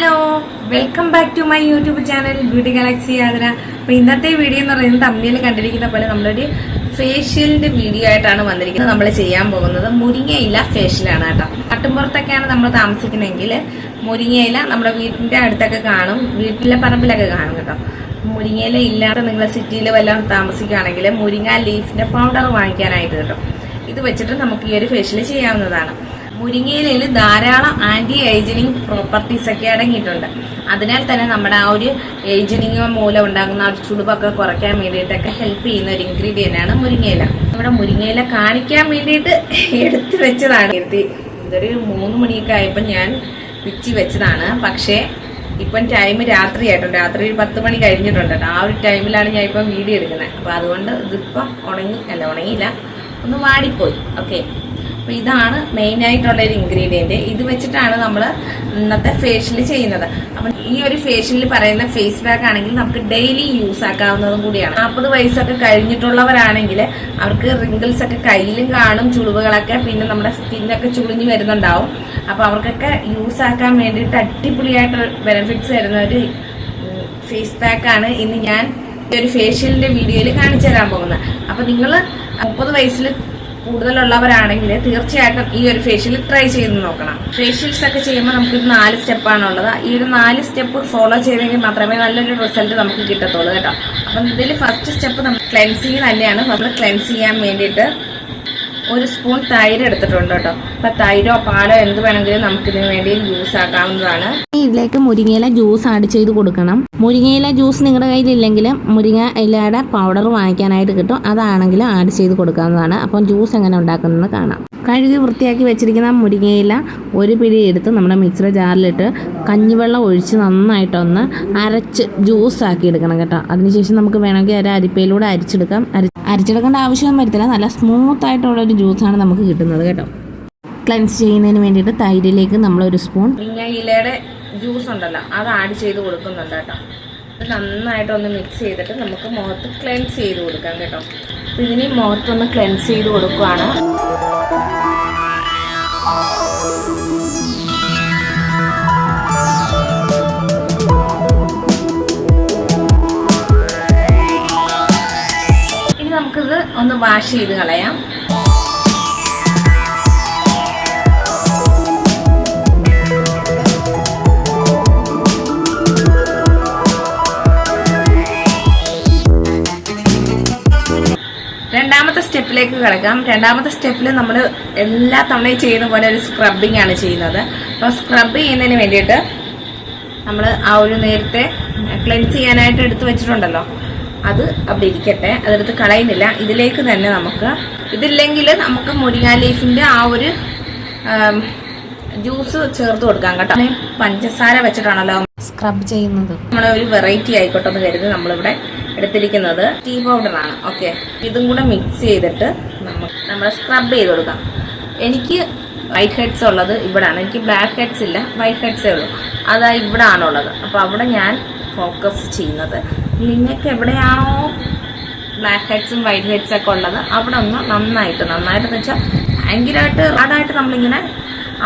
Hello welcome back to my YouTube channel Beauty Galaxy Athira അപ്പൊ ഇന്നത്തെ video എന്ന് പറയുന്നത് തമ്മിൽ കണ്ടിരിക്കുന്ന പോലെ നമ്മളൊരു ഫേഷ്യലിന്റെ വീഡിയോ ആയിട്ടാണ് വന്നിരിക്കുന്നത്. നമ്മൾ ചെയ്യാൻ പോകുന്നത് മുരിങ്ങയില ഫേഷ്യലാണ് കേട്ടോ. നാട്ടിൻപുറത്തൊക്കെയാണ് നമ്മൾ താമസിക്കുന്നതെങ്കിൽ മുരിങ്ങയില നമ്മുടെ വീടിന്റെ അടുത്തൊക്കെ കാണും വീട്ടിലെ പറമ്പിലൊക്കെ കാണും കേട്ടോ. മുരിങ്ങയില ഇല്ലാത്ത നിങ്ങൾ സിറ്റിയിൽ വല്ലതും താമസിക്കുകയാണെങ്കിൽ മുരിങ്ങ ലീഫിന്റെ പൗഡർ വാങ്ങിക്കാനായിട്ട് കേട്ടോ. ഇത് വെച്ചിട്ട് നമുക്ക് ഈ ഒരു ഫേഷ്യൽ ചെയ്യാവുന്നതാണ്. മുരിങ്ങയിലയിൽ ധാരാളം ആന്റി ഏജനിങ് പ്രോപ്പർട്ടീസ് ഒക്കെ അടങ്ങിയിട്ടുണ്ട്. അതിനാൽ തന്നെ നമ്മുടെ ആ ഒരു ഏജനിങ് മൂലം ഉണ്ടാകുന്ന ആ ചുളിവൊക്കെ കുറയ്ക്കാൻ വേണ്ടിയിട്ടൊക്കെ ഹെൽപ്പ് ചെയ്യുന്ന ഒരു ഇൻഗ്രീഡിയന്റ് ആണ് മുരിങ്ങയില. നമ്മുടെ മുരിങ്ങയില കാണിക്കാൻ വേണ്ടിയിട്ട് എടുത്തു വെച്ചതാണ്. എത്തി ഇതൊരു മൂന്ന് മണിയൊക്കെ ആയപ്പോൾ ഞാൻ പിച്ചി വെച്ചതാണ്. പക്ഷേ ഇപ്പം ടൈം രാത്രി ആയിട്ടുണ്ട്. രാത്രി ഒരു പത്ത് മണി കഴിഞ്ഞിട്ടുണ്ട് ആ ഒരു ടൈമിലാണ് ഞാൻ ഇപ്പം വീഡിയോ എടുക്കുന്നത്. അപ്പോൾ അതുകൊണ്ട് ഇതിപ്പം ഉണങ്ങി അല്ല ഉണങ്ങിയില്ല. ഒന്ന് വാടിപ്പോയി. ഓക്കെ അപ്പോൾ ഇതാണ് മെയിൻ ആയിട്ടുള്ള ഒരു ഇൻഗ്രീഡിയന്റ് ഇത് വെച്ചിട്ടാണ് നമ്മൾ ഇന്നത്തെ ഫേഷ്യൽ ചെയ്യുന്നത്. അപ്പം ഈ ഒരു ഫേഷ്യലിൽ പറയുന്ന ഫേസ് പാക്ക് ആണെങ്കിൽ നമുക്ക് ഡെയിലി യൂസ് ആക്കാവുന്നതും കൂടിയാണ്. നാൽപ്പത് വയസ്സൊക്കെ കഴിഞ്ഞിട്ടുള്ളവരാണെങ്കിൽ അവർക്ക് റിങ്കിൾസ് ഒക്കെ കയ്യിലും കാണും ചുളിവുകളൊക്കെ പിന്നെ നമ്മുടെ സ്കിന്നൊക്കെ ചുളിഞ്ഞു വരുന്നുണ്ടാവും. അപ്പോൾ അവർക്കൊക്കെ യൂസ് ആക്കാൻ വേണ്ടിയിട്ട് അടിപൊളിയായിട്ട് ബെനിഫിറ്റ്സ് തരുന്ന ഒരു ഫേസ് പാക്കാണ് ഇന്ന് ഞാൻ ഈ ഒരു ഫേഷ്യലിന്റെ വീഡിയോയിൽ കാണിച്ചു തരാൻ പോകുന്നത്. അപ്പോൾ നിങ്ങൾ മുപ്പത് വയസ്സിൽ കൂടുതലുള്ളവരാണെങ്കിൽ തീർച്ചയായിട്ടും ഈ ഒരു ഫേഷ്യൽ ട്രൈ ചെയ്ത് നോക്കണം. ഫേഷ്യൽസ് ഒക്കെ ചെയ്യുമ്പോൾ നമുക്ക് ഇത് നാല് സ്റ്റെപ്പാണുള്ളത് ഈ ഒരു നാല് സ്റ്റെപ്പ് ഫോളോ ചെയ്തെങ്കിൽ മാത്രമേ നല്ലൊരു റിസൾട്ട് നമുക്ക് കിട്ടത്തുള്ളൂ കേട്ടോ. അപ്പം ഇതിൽ ഫസ്റ്റ് സ്റ്റെപ്പ് നമ്മൾ ക്ലെൻസിങ് തന്നെയാണ്. നമ്മൾ ക്ലെൻസ് ചെയ്യാൻ വേണ്ടിയിട്ട് ഒരു സ്പൂൺ തൈര് എടുത്തിട്ടുണ്ട് കേട്ടോ. അപ്പൊ തൈരോ പാലോ എന്ത് വേണമെങ്കിലും നമുക്കിതിന് വേണ്ടി യൂസ് ആക്കാവുന്നതാണ്. ഇതിലേക്ക് മുരിങ്ങയില ജ്യൂസ് ആഡ് ചെയ്ത് കൊടുക്കണം. മുരിങ്ങയില ജ്യൂസ് നിങ്ങളുടെ കയ്യിലില്ലെങ്കിൽ മുരിങ്ങ ഇലയുടെ പൗഡർ വാങ്ങിക്കാനായിട്ട് കിട്ടും. അതാണെങ്കിലും ആഡ് ചെയ്ത് കൊടുക്കാവുന്നതാണ്. അപ്പം ജ്യൂസ് എങ്ങനെ ഉണ്ടാക്കുന്നത് കാണാം. കഴുകി വൃത്തിയാക്കി വെച്ചിരിക്കുന്ന മുരിങ്ങയില ഒരു പിടി എടുത്ത് നമ്മുടെ മിക്സിയുടെ ജാറിലിട്ട് കഞ്ഞിവെള്ളം ഒഴിച്ച് നന്നായിട്ടൊന്ന് അരച്ച് ജ്യൂസ് ആക്കി എടുക്കണം കേട്ടോ. അതിനുശേഷം നമുക്ക് വേണമെങ്കിൽ ഒരു അരിപ്പയിലൂടെ അരിച്ചെടുക്കാം. അരി അരിച്ചെടുക്കേണ്ട ആവശ്യമൊന്നും വരത്തില്ല. നല്ല സ്മൂത്ത് ആയിട്ടുള്ള ഒരു ജ്യൂസാണ് നമുക്ക് കിട്ടുന്നത് കേട്ടോ. ക്ലൻസ് ചെയ്യുന്നതിന് വേണ്ടിയിട്ട് തൈരിലേക്ക് ഒരു സ്പൂൺ മുരിങ്ങയിലയുടെ ജ്യൂസ് ഉണ്ടല്ലോ അത് ആഡ് ചെയ്ത് കൊടുക്കുന്നുണ്ട് കേട്ടോ. നന്നായിട്ടൊന്ന് മിക്സ് ചെയ്തിട്ട് നമുക്ക് മുഖത്ത് ക്ലെൻസ് ചെയ്ത് കൊടുക്കാം കേട്ടോ. ഇതിന് മുഖത്തൊന്ന് ക്ലെൻസ് ചെയ്ത് കൊടുക്കുവാണ്. നമുക്കിത് ഒന്ന് വാഷ് ചെയ്ത് കളയാം. സ്റ്റെപ്പിലേക്ക് കിടക്കാം. രണ്ടാമത്തെ സ്റ്റെപ്പിൽ നമ്മൾ എല്ലാ തവണയും ചെയ്യുന്ന പോലെ ഒരു സ്ക്രബിംഗ് ആണ് ചെയ്യുന്നത്. അപ്പോൾ സ്ക്രബ് ചെയ്യുന്നതിന് വേണ്ടിയിട്ട് നമ്മൾ ആ ഒരു നേരത്തെ ക്ലെൻസ് ചെയ്യാനായിട്ട് എടുത്തു വെച്ചിട്ടുണ്ടല്ലോ. അത് അവിടെ ഇരിക്കട്ടെ. അതെടുത്ത് കളയുന്നില്ല. ഇതിലേക്ക് തന്നെ നമുക്ക് ഇതില്ലെങ്കിൽ നമുക്ക് മുരിങ്ങ ലീഫിന്റെ ആ ഒരു ജ്യൂസ് ചേർത്ത് കൊടുക്കാം കേട്ടോ. പഞ്ചസാര വെച്ചിട്ടാണല്ലോ. സ്ക്രബ് ചെയ്യുന്നത്. നമ്മളൊരു ഒരു വെറൈറ്റി ആയിക്കോട്ടെ എന്ന് കരുതി നമ്മളിവിടെ എടുത്തിരിക്കുന്നത് ടീ പൗഡറാണ് ഓക്കെ ഇതും കൂടെ മിക്സ് ചെയ്തിട്ട് നമ്മൾ സ്ക്രബ് ചെയ്ത് കൊടുക്കാം. എനിക്ക് വൈറ്റ് ഹെഡ്സ് ഉള്ളത് ഇവിടാണ്. എനിക്ക് ബ്ലാക്ക് ഹെഡ്സ് ഇല്ല. വൈറ്റ് ഹെഡ്സേ ഉള്ളൂ. അതാ ഇവിടെ ആണുള്ളത് അപ്പോൾ അവിടെ ഞാൻ ഫോക്കസ് ചെയ്യുന്നത്. നിങ്ങൾക്ക് എവിടെയാണോ ബ്ലാക്ക് ഹെഡ്സും വൈറ്റ് ഹെഡ്സും ഒക്കെ ഉള്ളത് അവിടെ ഒന്ന് നന്നായിട്ട് നന്നായിട്ട് വെച്ചാൽ ഭയങ്കരമായിട്ട് ഹാർഡായിട്ട് നമ്മളിങ്ങനെ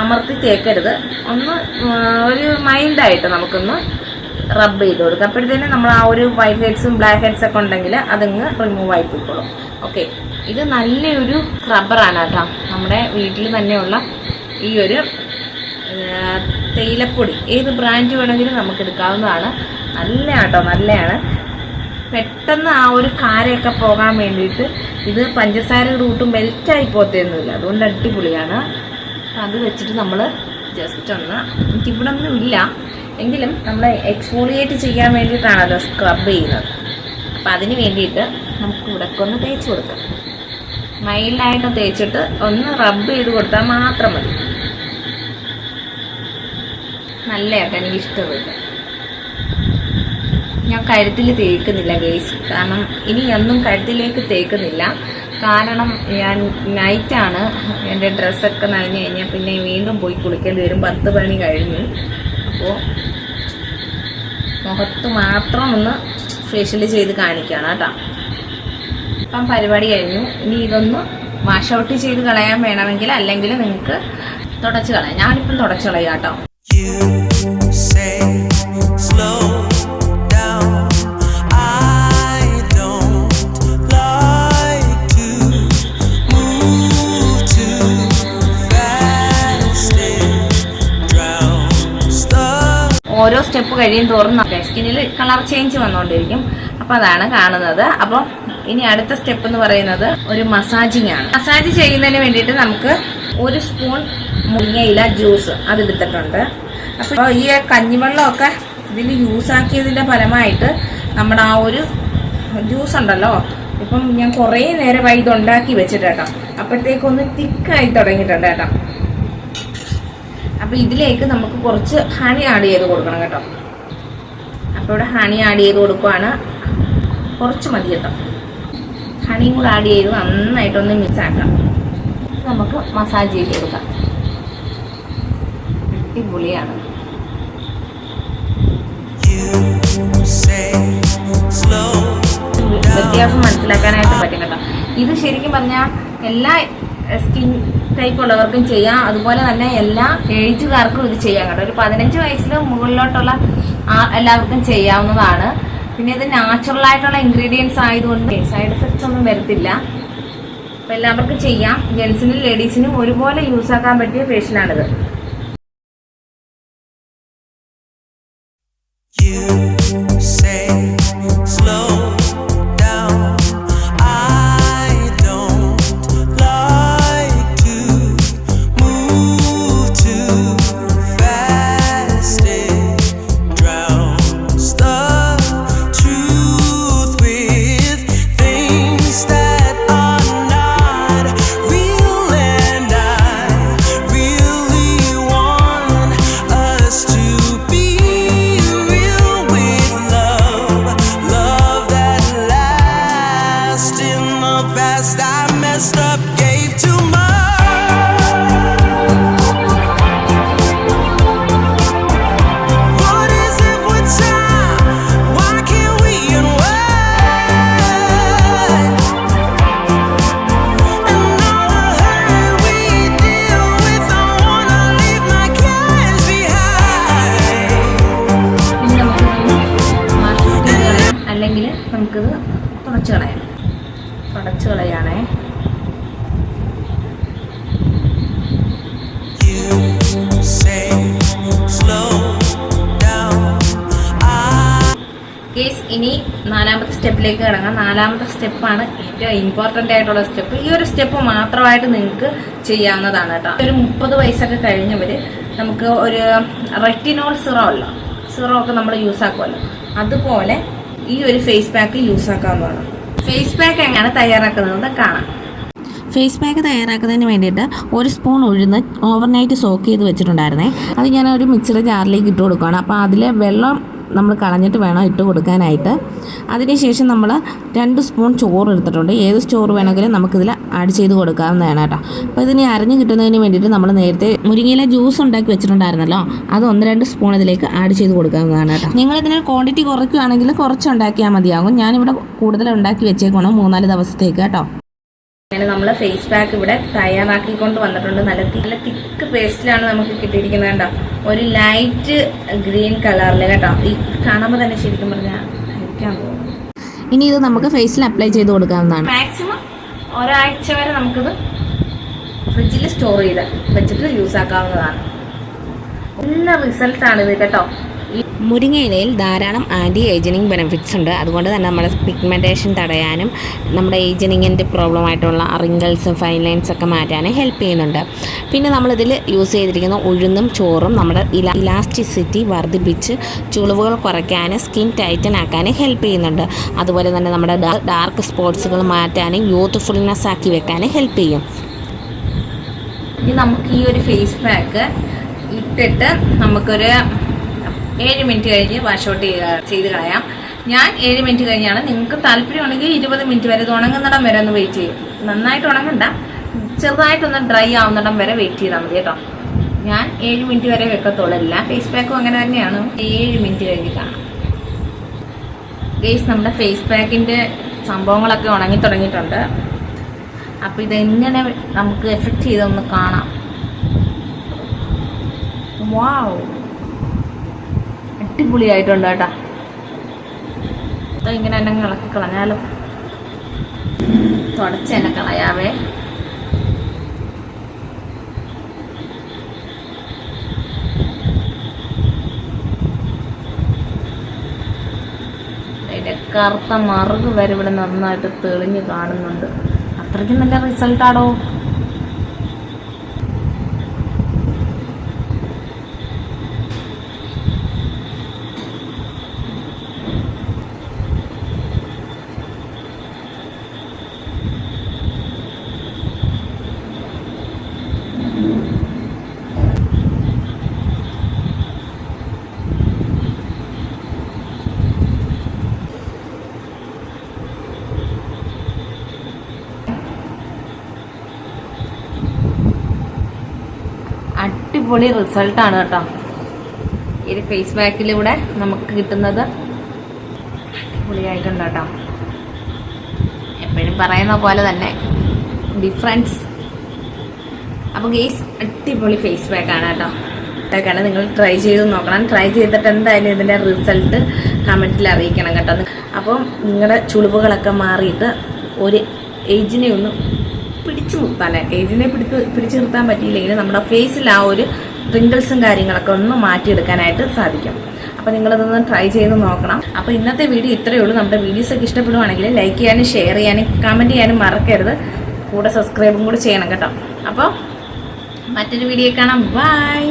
അമർത്തി തേക്കരുത്. ഒന്ന് ഒരു മൈൽഡായിട്ട് നമുക്കൊന്ന് റബ്ബ് ചെയ്ത് കൊടുക്കുക അപ്പോഴത്തേനും നമ്മൾ ആ ഒരു വൈറ്റ് ഹെഡ്സും ബ്ലാക്ക് ഹെഡ്സ് ഒക്കെ ഉണ്ടെങ്കിൽ അതങ്ങ് റിമൂവ് ആയി പോയിക്കോളും ഓക്കെ ഇത് നല്ലൊരു റബ്ബറാണ് കേട്ടോ. നമ്മുടെ വീട്ടിൽ തന്നെയുള്ള ഈ ഒരു തേയിലപ്പൊടി. ഏത് ബ്രാൻഡ് വേണമെങ്കിലും നമുക്ക് എടുക്കാവുന്നതാണ്. നല്ല കേട്ടോ നല്ലതാണ് പെട്ടെന്ന് ആ ഒരു കാരയൊക്കെ പോകാൻ വേണ്ടിയിട്ട് ഇത് പഞ്ചസാര റൂട്ട് മെൽറ്റായി പോത്തേന്നില്ല. അതുകൊണ്ട് അടിപൊളിയാണ്. അത് വെച്ചിട്ട് നമ്മൾ ജസ്റ്റ് ഒന്ന്. എനിക്കിവിടെ ഒന്നും ഇല്ല. എങ്കിലും നമ്മൾ എക്സ്ഫോളിയേറ്റ് ചെയ്യാൻ വേണ്ടിയിട്ടാണല്ലോ സ്ക്രബ് ചെയ്യുന്നത്. അപ്പം അതിന് വേണ്ടിയിട്ട് നമുക്ക് ഇവിടൊക്കെ ഒന്ന് തേച്ച് കൊടുക്കാം. മൈൽഡായിട്ട് തേച്ചിട്ട് ഒന്ന് റബ്ബ് ചെയ്ത് കൊടുത്താൽ മാത്രം മതി. നല്ലതായിട്ട് എനിക്ക് ഇഷ്ടപ്പെട്ടു. ഞാൻ കഴുത്തിൽ തേക്കുന്നില്ല ഗേസ് കാരണം ഇനി ഒന്നും കഴുത്തിലേക്ക് തേക്കുന്നില്ല. കാരണം ഞാൻ നൈറ്റാണ് എന്റെ ഡ്രസ്സൊക്കെ നനഞ്ഞു കഴിഞ്ഞാൽ പിന്നെ വീണ്ടും പോയി കുളിക്കേണ്ടി വരും. പത്ത് മണി കഴിഞ്ഞു. അപ്പോൾ മുഖത്ത് മാത്രം ഒന്ന് ഫേഷ്യൽ ചെയ്ത് കാണിക്കുകയാണ് കേട്ടോ. അപ്പം പരിപാടി കഴിഞ്ഞു. ഇനി ഇതൊന്ന് വാഷ് ഔട്ട് ചെയ്ത് കളയാൻ വേണമെങ്കിൽ അല്ലെങ്കിൽ നിങ്ങൾക്ക് തുടച്ച് കളയാം. ഞാനിപ്പം തുടച്ച് കളയാം കേട്ടോ. ഓരോ സ്റ്റെപ്പ് കഴിയും തോറും സ്കിന്നിൽ കളർ ചേഞ്ച് വന്നുകൊണ്ടിരിക്കും അപ്പോൾ അതാണ് കാണുന്നത്. അപ്പോൾ ഇനി അടുത്ത സ്റ്റെപ്പ് എന്ന് പറയുന്നത് ഒരു മസാജിങ് ആണ്. മസാജ് ചെയ്യുന്നതിന് വേണ്ടിയിട്ട് നമുക്ക് ഒരു സ്പൂൺ മുരിങ്ങയില ജ്യൂസ് അത് എടുത്തിട്ടുണ്ട്. അപ്പോൾ ഈ കഞ്ഞിവെള്ളമൊക്കെ ഇതിൽ യൂസ് ആക്കിയതിന്റെ ഫലമായിട്ട് നമ്മുടെ ആ ഒരു ജ്യൂസ് ഉണ്ടല്ലോ ഇപ്പം ഞാൻ കുറേ നേരമായി ഇത് ഉണ്ടാക്കി വെച്ചിട്ട് അപ്പോഴത്തേക്കൊന്ന് തിക്കായി തുടങ്ങിയിട്ടുണ്ട് കേട്ടോ. അപ്പൊ ഇതിലേക്ക് നമുക്ക് കുറച്ച് ഹണി ആഡ് ചെയ്ത് കൊടുക്കണം കേട്ടോ. അപ്പൊ ഇവിടെ ഹണി ആഡ് ചെയ്ത് കൊടുക്കുവാണ്. കുറച്ച് മതി കേട്ടോ. ഹണിയും കൂടെ ആഡ് ചെയ്ത് നന്നായിട്ടൊന്ന് മിക്സ് ആക്കാം. നമുക്ക് മസാജ് ചെയ്ത് കൊടുക്കാം. അടിപൊളിയാണ്. വ്യത്യാസം മനസ്സിലാക്കാനായിട്ട് പറ്റും കേട്ടോ. ഇത് ശരിക്കും പറഞ്ഞാൽ എല്ലാ സ്കിൻ ടൈപ്പ് ഉള്ളവർക്കും ചെയ്യാം. അതുപോലെ തന്നെ എല്ലാ ഏജുകാർക്കും ഇത് ചെയ്യാം കേട്ടോ. ഒരു പതിനഞ്ച് വയസ്സിന് മുകളിലോട്ടുള്ള എല്ലാവർക്കും ചെയ്യാവുന്നതാണ്. പിന്നെ ഇത് നാച്ചുറൽ ആയിട്ടുള്ള ഇൻഗ്രീഡിയൻസ് ആയതുകൊണ്ട് സൈഡ് എഫക്ട്സ് ഒന്നും വരത്തില്ല. അപ്പോൾ എല്ലാവർക്കും ചെയ്യാം. ജെൻസിനും ലേഡീസിനും ഒരുപോലെ യൂസ് ആക്കാൻ പറ്റിയ ഫേഷ്യലാണിത് ഇനി നാലാമത്തെ സ്റ്റെപ്പിലേക്ക് കിടങ്ങാം. നാലാമത്തെ സ്റ്റെപ്പാണ് ഏറ്റവും ഇമ്പോർട്ടന്റ് ആയിട്ടുള്ള സ്റ്റെപ്പ് ഈ ഒരു സ്റ്റെപ്പ് മാത്രമായിട്ട് നിങ്ങൾക്ക് ചെയ്യാവുന്നതാണ് കേട്ടോ. ഒരു മുപ്പത് വയസ്സൊക്കെ കഴിഞ്ഞവർ നമുക്ക് ഒരു റെറ്റിനോൾ സിറോ അല്ല സിറോ ഒക്കെ നമ്മൾ യൂസ് ആക്കുമല്ലോ. അതുപോലെ ഈ ഒരു ഫേസ് പാക്ക് യൂസ് ആക്കാവുന്നതാണ് ഫേസ് പാക്ക് എങ്ങനെയാണ് തയ്യാറാക്കുന്നത്? കാണാം. ഫേസ് പാക്ക് തയ്യാറാക്കുന്നതിന് വേണ്ടിയിട്ട് ഒരു സ്പൂൺ ഉഴുന്ന് ഓവർനൈറ്റ് സോക്ക് ചെയ്ത് വെച്ചിട്ടുണ്ടായിരുന്നേ. അത് ഞാൻ ഒരു മിക്സർ ജാറിലേക്ക് ഇട്ട് കൊടുക്കുകയാണ്. അപ്പോൾ അതിലെ വെള്ളം നമ്മൾ കളഞ്ഞിട്ട് വേണം ഇട്ട് കൊടുക്കാനായിട്ട്. അതിനുശേഷം നമ്മൾ രണ്ട് സ്പൂൺ ചോറ് എടുത്തിട്ടുണ്ട്. ഏത് ചോറ് വേണമെങ്കിലും നമുക്കിതിൽ ആഡ് ചെയ്ത് കൊടുക്കാവുന്നതാണ് കേട്ടോ. അപ്പോൾ ഇതിന് അരഞ്ഞ് കിട്ടുന്നതിന് വേണ്ടിയിട്ട് നമ്മൾ നേരത്തെ മുരിങ്ങയില ജ്യൂസ് ഉണ്ടാക്കി വെച്ചിട്ടുണ്ടായിരുന്നല്ലോ. അത് ഒന്ന് രണ്ട് സ്പൂൺ ഇതിലേക്ക് ആഡ് ചെയ്ത് കൊടുക്കാവുന്നതാണ് കേട്ടോ. നിങ്ങൾ ഇതിന് ക്വാണ്ടിറ്റി കുറയ്ക്കുകയാണെങ്കിൽ കുറച്ച് ഉണ്ടാക്കിയാൽ മതിയാകും. ഞാനിവിടെ കൂടുതൽ ഉണ്ടാക്കി വെച്ചേക്കണം മൂന്നാൽ ദിവസത്തേക്ക് കേട്ടോ. അങ്ങനെ നമ്മൾ ഫേസ് പാക്ക് ഇവിടെ തയ്യാറാക്കിക്കൊണ്ട് വന്നിട്ടുണ്ട്. നല്ല നല്ല തിക്ക് പേസ്റ്റിലാണ് നമുക്ക് കിട്ടിയിരിക്കുന്നത് കേട്ടോ. ഒരു ലൈറ്റ് ഗ്രീൻ കളറിൽ കേട്ടോ. ഈ കാണുമ്പോൾ തന്നെ ശരിക്കും പറഞ്ഞാൽ കഴിക്കാൻ ഇനി ഇത് നമുക്ക് ഫേസിൽ അപ്ലൈ ചെയ്ത് കൊടുക്കാവുന്നതാണ്. മാക്സിമം ഒരാഴ്ച വരെ നമുക്കിത് ഫ്രിഡ്ജിൽ സ്റ്റോർ ചെയ്ത് വെച്ചിട്ട് യൂസ് ആക്കാവുന്നതാണ്. നല്ല റിസൾട്ടാണ് ഇത് കേട്ടോ. മുരിങ്ങയിലയിൽ ധാരാളം ആന്റി ഏജനിങ് ബെനിഫിറ്റ്സ് ഉണ്ട്. അതുകൊണ്ട് തന്നെ നമ്മുടെ പിഗ്മെന്റേഷൻ തടയാനും നമ്മുടെ ഏജനിങ്ങിന്റെ പ്രോബ്ലം ആയിട്ടുള്ള റിങ്കിൾസും ഫൈൻ ലൈൻസ് ഒക്കെ മാറ്റാനും ഹെൽപ്പ് ചെയ്യുന്നുണ്ട്. പിന്നെ നമ്മളിതിൽ യൂസ് ചെയ്തിരിക്കുന്ന ഉഴുന്നും ചോറും നമ്മുടെ ഇല ഇലാസ്റ്റിസിറ്റി വർദ്ധിപ്പിച്ച് ചുളിവുകൾ കുറയ്ക്കാനും സ്കിൻ ടൈറ്റൻ ആക്കാനും ഹെൽപ്പ് ചെയ്യുന്നുണ്ട്. അതുപോലെ തന്നെ നമ്മുടെ ഡാർക്ക് സ്പോട്സുകൾ മാറ്റാനും യൂത്ത്ഫുൾനെസ് ആക്കി വെക്കാനും ഹെൽപ്പ് ചെയ്യും. ഇനി നമുക്ക് ഈ ഒരു ഫേസ് പാക്ക് ഇട്ടിട്ട് നമുക്കൊരു ഏഴ് മിനിറ്റ് കഴിഞ്ഞ് വാഷ് ഔട്ട് ചെയ്ത് കളയാം. ഞാൻ ഏഴ് മിനിറ്റ് കഴിഞ്ഞാണ്. നിങ്ങൾക്ക് താല്പര്യമുണ്ടെങ്കിൽ ഇരുപത് മിനിറ്റ് വരെ ഇത് ഉണങ്ങുന്നിടം വരെ ഒന്ന് വെയിറ്റ് ചെയ്യും. നന്നായിട്ട് ഉണങ്ങണ്ട. ചെറുതായിട്ടൊന്ന് ഡ്രൈ ആവുന്നിടം വരെ വെയിറ്റ് ചെയ്താൽ മതി കേട്ടോ. ഞാൻ ഏഴ് മിനിറ്റ് വരെ വെക്കത്തുള്ളൂ. എല്ലാ ഫേസ് പാക്കും അങ്ങനെ തന്നെയാണ്. ഏഴ് മിനിറ്റ് കഴിഞ്ഞ് കാണാം നമ്മുടെ ഫേസ് പാക്കിന്റെ സംഭവങ്ങളൊക്കെ ഉണങ്ങി തുടങ്ങിയിട്ടുണ്ട്. അപ്പോൾ ഇതെങ്ങനെ നമുക്ക് എഫക്റ്റ് ചെയ്തൊന്ന് കാണാം. വാവ് അടിപൊളിയായിട്ടുണ്ട് കേട്ടോ ഇങ്ങനെ എന്നെ ഇളക്കി കളഞ്ഞാലും. തുടച്ചെന്നെ കളയാവേ. കറുത്ത മറുക് വരെ ഇവിടെ നന്നായിട്ട് തെളിഞ്ഞ് കാണുന്നുണ്ട്. അത്രയ്ക്കും നല്ല റിസൾട്ടാണോ അടിപൊളി റിസൾട്ടാണ് കേട്ടോ. ഈ ഫേസ് പാക്കിലൂടെ നമുക്ക് കിട്ടുന്നത് അടിപൊളിയായിട്ടുണ്ട് കേട്ടോ. എപ്പോഴും പറയുന്ന പോലെ തന്നെ ഡിഫറൻസ് അപ്പോൾ ഗെയ്സ് അടിപൊളി ഫേസ് പാക്കാണ് കേട്ടോ. ഇതൊക്കെയാണ് നിങ്ങൾ ട്രൈ ചെയ്ത് നോക്കണം. ട്രൈ ചെയ്തിട്ട് എന്തായാലും ഇതിന്റെ റിസൾട്ട് കമന്റിൽ അറിയിക്കണം കേട്ടോ. അപ്പം നിങ്ങളുടെ ചുളിവുകളൊക്കെ മാറിയിട്ട് ഒരു ഏജിനെ ഒന്ന് പിടിച്ചു നിർത്താൻ ഏജിനെ പിടിച്ച് പിടിച്ചു നിർത്താൻ പറ്റിയില്ലെങ്കിൽ നമ്മുടെ ഫേസിൽ ആ ഒരു റിങ്കിൾസും കാര്യങ്ങളൊക്കെ ഒന്ന് മാറ്റിയെടുക്കാനായിട്ട് സാധിക്കും. അപ്പോൾ നിങ്ങളതൊന്ന് ട്രൈ ചെയ്ത് നോക്കണം. അപ്പോൾ ഇന്നത്തെ വീഡിയോ ഇത്രയേ ഉള്ളൂ. നമ്മുടെ വീഡിയോസ് ഒക്കെ ഇഷ്ടപ്പെടുവാണെങ്കിൽ ലൈക്ക് ചെയ്യാനും ഷെയർ ചെയ്യാനും കമന്റ് ചെയ്യാനും മറക്കരുത്. കൂടെ സബ്സ്ക്രൈബും കൂടെ ചെയ്യണം കേട്ടോ. അപ്പോൾ മറ്റൊരു വീഡിയോ കാണാം. ബൈ